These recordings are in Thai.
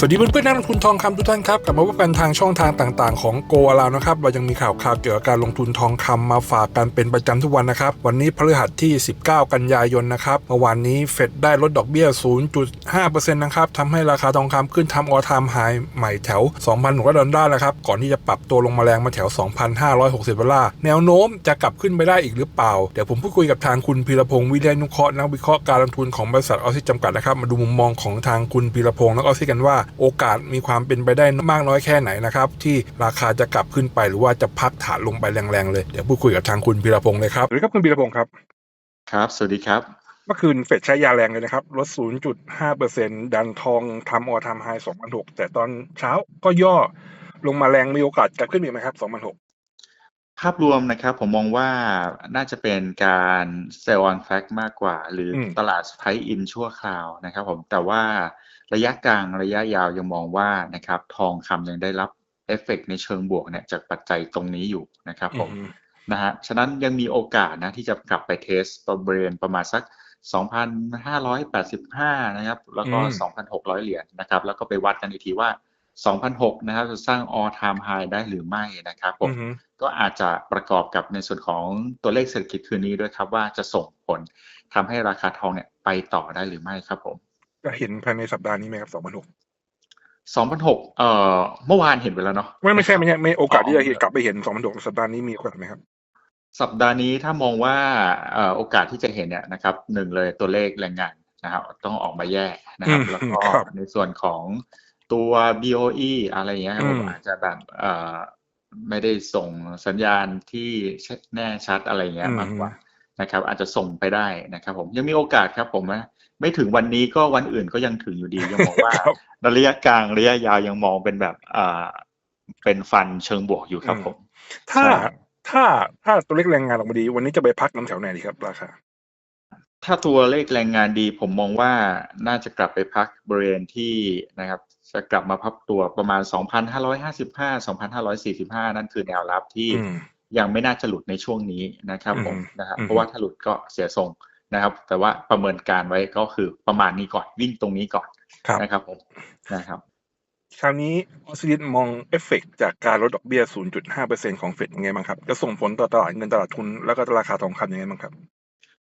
สวัสดีเพื่อนๆนักลงทุนทองคำทุกท่านครับ กลับมาพบกันทางช่องทางต่างๆ ของโกอาลาวนะครับ เรายังมีข่าวข่าวเกี่ยวกับการลงทุนทองคำมาฝากกันเป็นประจำทุกวันนะครับ วันนี้พฤหัสที่ 19 กันยายนนะครับเมื่อวานนี้เฟดได้ลดดอกเบี้ย 0.5%นะครับทำให้ราคาทองคำขึ้นทำออทามไฮใหม่แถว 2,600 ดอลลาร์นะครับ ก่อนที่จะปรับตัวลงมาแรงมาแถว 2,560 ดอลลาร์แนวโน้มจะกลับขึ้นไปได้อีกหรือเปล่า เดี๋ยวผมพูดคุยกับทางคุณพีรพงศ์วิริยนุเคราะห์นักวิเคราะห์การลงทุนของบริษัทออซิจำกัดนะครับ มาดูมุมมองของทางคุณพีรพงศ์และออซิกันว่าโอกาสมีความเป็นไปได้มากน้อยแค่ไหนนะครับที่ราคาจะกลับขึ้นไปหรือว่าจะพักฐานลงไปแรงๆเลยเดี๋ยวพูดคุยกับทางคุณพีรพงศ์เลยครับสวัสดีครับคุณพีรพงศ์ครับครับ สวัสดีครับเมื่อคืนเฟดใช้ยาแรงเลยนะครับลด 0.5%ดันทองทำออทำไฮ 2,006 แต่ตอนเช้าก็ย่อลงมาแรงมีโอกาสกลับขึ้นอีกไหมครับ 2,006 ภาพรวมนะครับผมมองว่าน่าจะเป็นการเซลล์ออนแฟกมากกว่า หรืออมตลาดไพอินชั่วคราวนะครับผมแต่ว่าระยะกลางระยะยาวยังมองว่านะครับทองคำยังได้รับเอฟเฟกต์ในเชิงบวกเนี่ยจากปัจจัยตรงนี้อยู่นะครับผมอืมนะฮะฉะนั้นยังมีโอกาสนะที่จะกลับไปเทสบริเวณประมาณสัก 2,585 นะครับ แล้วก็อืม2,600 เหรียญนะครับ แล้วก็ไปวัดกันอีกทีว่า 2,600นะครับจะสร้าง all time high ได้หรือไม่นะครับผมอืมก็อาจจะประกอบกับในส่วนของตัวเลขเศรษฐกิจคืนนี้ด้วยครับ ว่าจะส่งผลทำให้ราคาทองเนี่ยไปต่อได้หรือไม่ครับผมจะเห็นภายในสัปดาห์นี้ไหมครับ 2,006 2,600เอ่อเมื่อวานเห็นไปแล้วเนาะไม่ไม่ใช่ไม่ใช่ไม่โอกาสที่จะเห็นอ๋อกลับไปเห็น 2,006สัปดาห์นี้มีโอกาสไหมครับสัปดาห์นี้ถ้ามองว่าเอ่อโอกาสที่จะเห็นเนี่ยนะครับหนึ่งเลยตัวเลขแรงงานนะครับต้องออกมาแย่นะครับอืมแล้วก็ครับในส่วนของ ตัว BOE อะไรอย่างเงี้ยครับอืผมมอาจจะแบบเอ่อไม่ได้ส่งสัญญาณที่แน่ชัดอะไรอย่างเงี้ยมากกว่านะครับ อาจจะส่งไปได้นะครับ ผมยังมีโอกาสครับผมนะไม่ถึงวันนี้ก็วันอื่นก็ยังถึงอยู่ดียังมองว่าครับระยะกลางระยะยาวยังมองเป็นแบบเอ่อเป็นฟันเชิงบวกอยู่ครับอืมผม ถ้าใช่ถ้าถ้าตัวเลขแรงงานออกมาดี วันนี้จะไปพักน้ำแถวไหนดีครับ ราคา ถ้าตัวเลขแรงงานดี ผมมองว่าน่าจะกลับไปพักบริเวณที่นะครับ จะกลับมาพับตัวประมาณ 2,555 2,545 นั่นคือแนวรับที่อืมยังไม่น่าจะหลุดในช่วงนี้นะครับผมอืมนะครับอืมเพราะว่าถ้าหลุดก็เสียทรงนะครับ แต่ว่าประเมินการไว้ก็คือประมาณนี้ก่อนวิ่งตรงนี้ก่อนครับนะครับผมนะครับคราวนี้ออสซิลิตมองเอฟเฟกจากการลดดอกเบี้ย 0.5%ของเฟดยังไงบ้างครับ จะส่งผลต่อตลาดเงินตลาดทุน แล้วก็ราคาทองคำยังไงบ้างครับ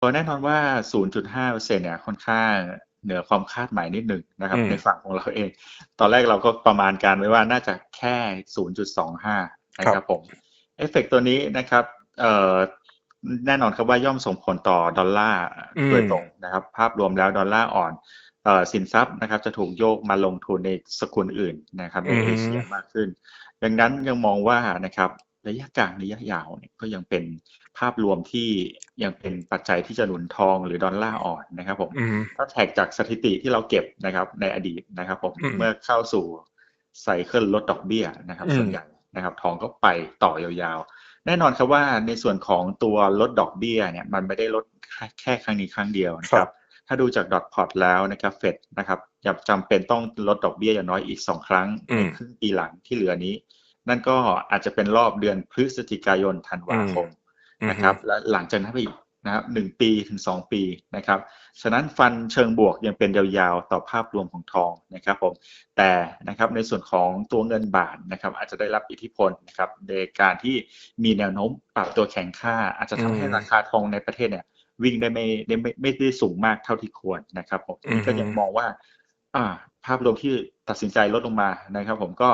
ก็แน่นอนว่า 0.5%เนี่ยค่อนข้างเหนือความคาดหมายนิดหนึ่งนะครับอืมในฝั่งของเราเอง ตอนแรกเราก็ประมาณการไว้ว่าน่าจะแค่ 0.25 นะครับผม เอฟเฟกต์ตัวนี้นะครับ เอ่อแน่นอนครับว่าย่อมส่งผลต่อดอลลาร์อืมโดยตรงนะครับ ภาพรวมแล้วดอลลาร์อ่อนเอ่อสินทรัพย์นะครับ จะถูกโยกมาลงทุนในสกุลอื่นนะครับในอืมเอเชียมากขึ้น ดังนั้นยังมองว่านะครับระยะกลางระยะยาวเนี่ยก็ยังเป็น ภาพรวมที่ยังเป็นปัจจัยที่จะหนุนทองหรือดอลลาร์อ่อนนะครับผมอืมถ้าแท็กจากสถิติที่เราเก็บนะครับ ในอดีตนะครับผมอืมเมื่อเข้าสู่ไซเคิลลดดอกเบี้ยนะครับอืมส่วนใหญ่นะครับ ทองก็ไปต่อยาวๆ แน่นอนครับว่าในส่วนของตัวลดดอกเบี้ยเนี่ยมันไม่ได้ลดแค่แค่ครั้งนี้ครั้งเดียวนะคครัรับบถ้าดูจากดอทพอตแล้วนะครับเฟดนะครับยังจำเป็นต้องลดดอกเบี้ยอย่างน้อยอีกสองครั้งอืมในครึ่งปีหลังที่เหลือนี้ นั่นก็อาจจะเป็นรอบเดือนพฤศจิกายนธันวาคม นะครับและหลังจากนั้นไปอีกนะครับหนึ่งปีถึงสองปีนะครับ ฉะนั้นฟันเชิงบวกยังเป็นยาวๆต่อภาพรวมของทองนะครับผมแต่นะครับในส่วนของตัวเงินบาทนะครับ อาจจะได้รับอิทธิพลนะครับในการที่มีแนวโน้มปรับตัวแข็งค่า อาจจะทำให้อืมราคาทองในประเทศเนี่ย วิ่งได้ไม่ได้ไม่ไม่ได้สูงมากเท่าที่ควรนะครับผมอืมก็ยังมองว่า อ่า ภาพรวมที่ตัดสินใจลดลงมานะครับ ผมก็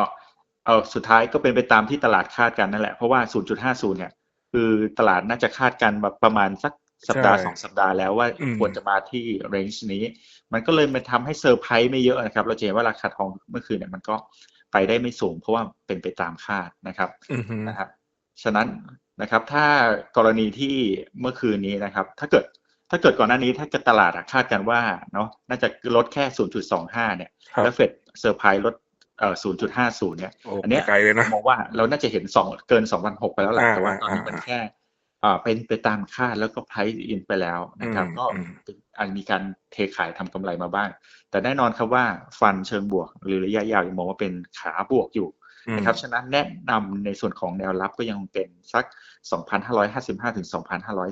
เออสุดท้ายก็เป็นไปตามที่ตลาดคาดกันนั่นแหละเพราะว่า 0.50 เนี่ย คือตลาดน่าจะคาดกันมาประมาณสักสัปดาห์ใช่สองสัปดาห์แล้วว่าอืมควรจะมาที่เรนจ์นี้ มันก็เลยมาทำให้เซอร์ไพรส์ไม่เยอะนะครับ เราจะเห็นว่าราคาทองเมื่อคืนเนี่ยมันก็ไปได้ไม่สูง เพราะว่าเป็นไปตามคาดนะครับอืมนะครับฉะนั้นนะครับถ้ากรณีที่เมื่อคืนนี้นะครับ ถ้าเกิดถ้าเกิดก่อนหน้านี้ถ้าเกิดตลาดอะคาดกันว่าเนาะน่าจะลดแค่ 0.25 เนี่ยครับแล้วเฟดเซอร์ไพรส์ลด เอ่อ0.50เนี่ยโอ้อันเนี้ยไกลเลยนะมองว่าเราน่าจะเห็นสองเกิน2,006ไปแล้วแหละอ่าแต่ว่าตอนนี้อ่ามันแค่อ่าเป็นไปตามคาดแล้วก็ price in ไปแล้วนะครับอืมก็อืมอาจมีการเทขายทำกำไรมาบ้าง แต่แน่นอนครับว่าฟันเชิงบวก หรือระยะยาวยังมองว่าเป็นขาบวกอยู่นะครับฉะนั้นแนะนำในส่วนของแนวรับก็ยังเป็นสัก 2,555 ถึง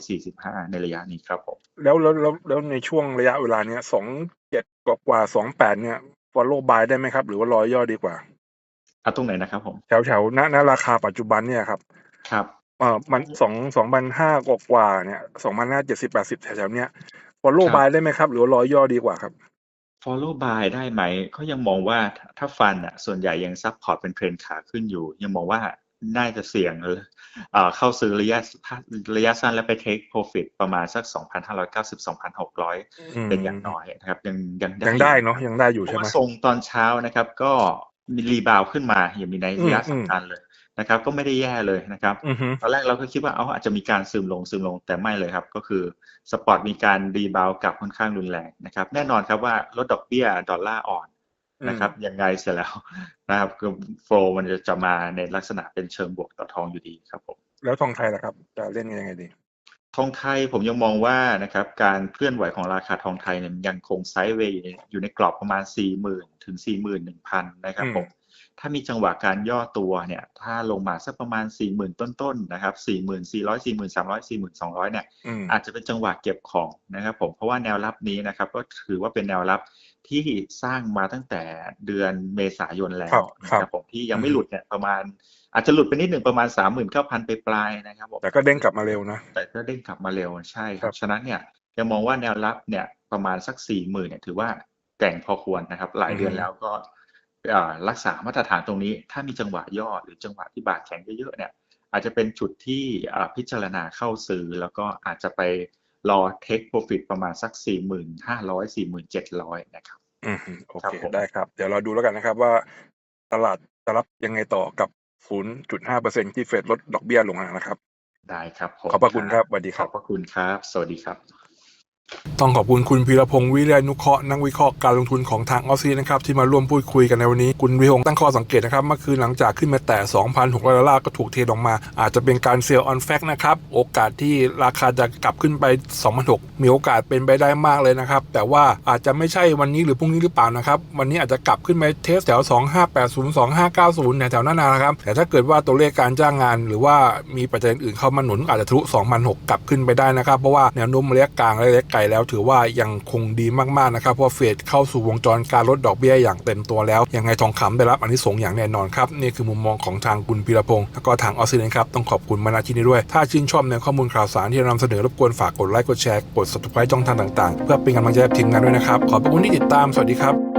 2,545 ในระยะนี้ครับผมแล้วแล้วแล้วแล้วในช่วงระยะเวลาเนี้ยสองเจ็ดกว่ากว่าสอง แปดเนี่ย follow buy ได้ไหมครับ หรือว่ารอย่อดีกว่าเอาตรงไหนนะครับผมแถวแถวๆณณราคาปัจจุบันเนี่ยครับ ครับเออมันสองสองพันห้ากว่าๆเนี่ยสองพันห้าเจ็ดสิบแปดสิบแถวๆเนี้ย follow ครับ buy ได้ไหมครับ หรือว่ารอย่อดีกว่าครับ follow buy ได้ไหมเขายังมองว่าถ้าฟันอะส่วนใหญ่ยังซับพอร์ตเป็นเทรนขาขึ้นอยู่ ยังมองว่า น่าจะเสี่ยงเลยเอ่อเข้าซื้อระยะระยะสั้นแล้วไป take profit ประมาณสัก 2,590 2,600 เป็นอย่างน้อยนะครับ ยังยังได้ยังได้เนาะยังได้อยู่เพใช่ราะไหมว่าทรงตอนเช้านะครับ ก็มีรีบาวขึ้นมาอย่างมีในยยะอืมสำคัญเลยนะครับ ก็ไม่ได้แย่เลยนะครับอือฮึตอนแรกเราก็คิดว่าเอาอาจจะมีการซึมลงซึมลงแต่ไม่เลยครับ ก็คือสปอร์ตมีการรีบาวกลับค่อนข้างรุนแรงนะครับ แน่นอนครับว่าลดดอกเบี้ยดอลลาร์อ่อน นะครับยังไงเสร็จแล้วนะครับคือโฟลมันจะจะมาในลักษณะเป็นเชิงบวกต่อทองอยู่ดีครับผมแล้วทองไทยล่ะครับจะเล่นกันยังไงดี ทองไทยผมยังมองว่านะครับการเคลื่อนไหวของราคาทองไทยเนี่ยยังคงไซด์เวย์อยู่ในอยู่ในกรอบประมาณ 4 0,000 ถึง 41,000 นะครับอืมผมถ้ามีจังหวะการย่อตัวเนี่ยถ้าลงมาสักประมาณ 40,000 ต้นๆนะครับ4,400 4,300 4,200 เนี่ยอืมอาจจะเป็นจังหวะเก็บของนะครับผมเพราะว่าแนวรับนี้นะครับก็ถือว่าเป็นแนวรับ ที่สร้างมาตั้งแต่เดือนเมษายนแล้ครัวบนะครัครับบผมที่ยังไม่หลุดเนี่ยประมาณ อาจจะหลุดไปนิดหนึ่งประมาณ39,000ไปปลายๆนะครับผมแต่ก็เด้งกลับมาเร็วนะ แต่ก็เด้งกลับมาเร็วใช่คครัรับบฉะนั้นเนี่ยยังมองว่าแนวรับเนี่ยประมาณสักสี่หมื่นเนี่ยถือว่าแกร่งพอควรนะครับ หลายเดือนแล้วก็อ่ารักษามาตรฐานตรงนี้ ถ้ามีจังหวะย่อหรือจังหวะที่บาทแข็งเยอะๆเนี่ยอาจจะเป็นจุดที่อ่าพิจารณาเข้าซื้อแล้วก็อาจจะไป รอ take profit ประมาณสักสี่หมื่นห้าร้อยสี่หมื่นเจ็ดร้อยนะครับอืมฮึโอครับเคผมได้ครับ เดี๋ยวเราดูแล้วกันนะครับว่าตลาดจะรับยังไงต่อกับ 0.5%ที่เฟดลดดอกเบี้ยลงนะครับ ได้ครับผมขอบพระคุณครับสวัสดีขครัอบบพระคุณครับสวัสดีครับ ต้องขอบคุณคุณพีรพงศ์วิริยนุเคราะห์นักวิเคราะห์การลงทุนของทางออสซีนะครับที่มาร่วมพูดคุยกันในวันนี้ คุณวิพงศ์ตั้งข้อสังเกตนะครับเมื่อคืนหลังจากขึ้นมาแต่ 2,600 ดอลลาร์ก็ถูกเทลงมา อาจจะเป็นการเซลล์ออนแฟกนะครับ โอกาสที่ราคาจะกลับขึ้นไป 2,600 มีโอกาสเป็นไปได้มากเลยนะครับ แต่ว่าอาจจะไม่ใช่วันนี้หรือพรุ่งนี้หรือเปล่านะครับ วันนี้อาจจะกลับขึ้นไปเทสแถว 2580 2590ในแถวๆนั้นนะครับแต่ถ้าเกิดว่าตัวเลขการจ้างงาน หรือว่ามีปัจจัยอื่นเข้ามาหนุนอาจจะทะลุ2,600กลับขึ้นไปได้นะครับเพราะว่าแนวโน้มระยะกลางระยะไกลแล้วถือว่ายังคงดีมากๆนะครับเพราะเฟดเข้าสู่วงจรการลดดอกเบี้ยอย่างเต็มตัวแล้ว ยังไงทองคำได้รับอันนี้ส่งอย่างแน่นอนครับ นี่คือมุมมองของทางคุณพีรพงศ์แล้วก็ทางออสเตรเลียครับ ต้องขอบคุณมาณที่นี้ด้วย ถ้าชื่นชอบในข้อมูลข่าวสารที่เรานำเสนอรบกวนฝากกดไลค์กดแชร์กด subscribe ช่องทางต่างๆ เพื่อเป็นกำลังใจให้ทีมงานด้วยนะครับขอบคุณที่ติดตามสวัสดีครับ